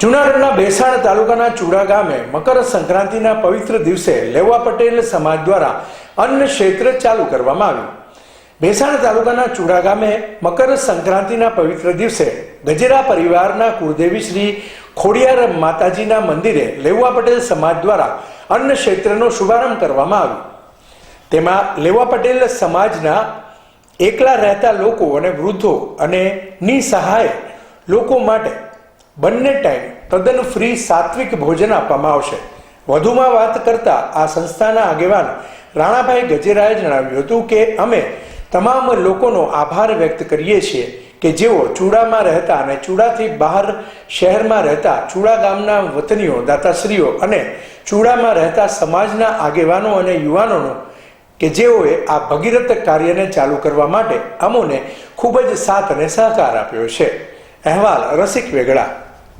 જુનાગઢના બેસાણ તાલુકાના ચુડા ગામે મકર સંક્રાંતિના પવિત્ર દિવસે લેવા પટેલ સમાજ દ્વારા અન્ન ક્ષેત્ર ચાલુ કરવામાં આવ્યું. ભેસાણ તાલુકાના ચુડા ગામે મકર સંક્રાંતિના પવિત્ર દિવસે ગજેરા પરિવારના કુળદેવી શ્રી ખોડિયાર માતાજીના મંદિરે લેવા પટેલ સમાજ દ્વારા અન્ન ક્ષેત્રનો શુભારંભ કરવામાં આવ્યો. તેમાં લેવા પટેલ સમાજના એકલા રહેતા લોકો અને વૃદ્ધો અને નિસહાય લોકો માટે બંને ટાઈમ તદ્દન ફ્રી સાત્વિક ભોજન આપવામાં આવશે. વધુમાં વાત કરતા આ સંસ્થાના આગેવાન રાણાભાઈ ગજેરાએ જણાવ્યું હતું કે અમે તમામ લોકોનો આભાર વ્યક્ત કરીએ છીએ કે જેઓ ચૂડામાં રહેતા અને ચૂડાથી બહાર શહેરમાં રહેતા ચૂડા ગામના વતનીઓ, દાતાશ્રીઓ અને ચૂડામાં રહેતા સમાજના આગેવાનો અને યુવાનોનો કે જેઓએ આ ભગીરથ કાર્યને ચાલુ કરવા માટે અમોને ખૂબ જ સાથ અને સહકાર આપ્યો છે. અહેવાલ રસિક વેગડા.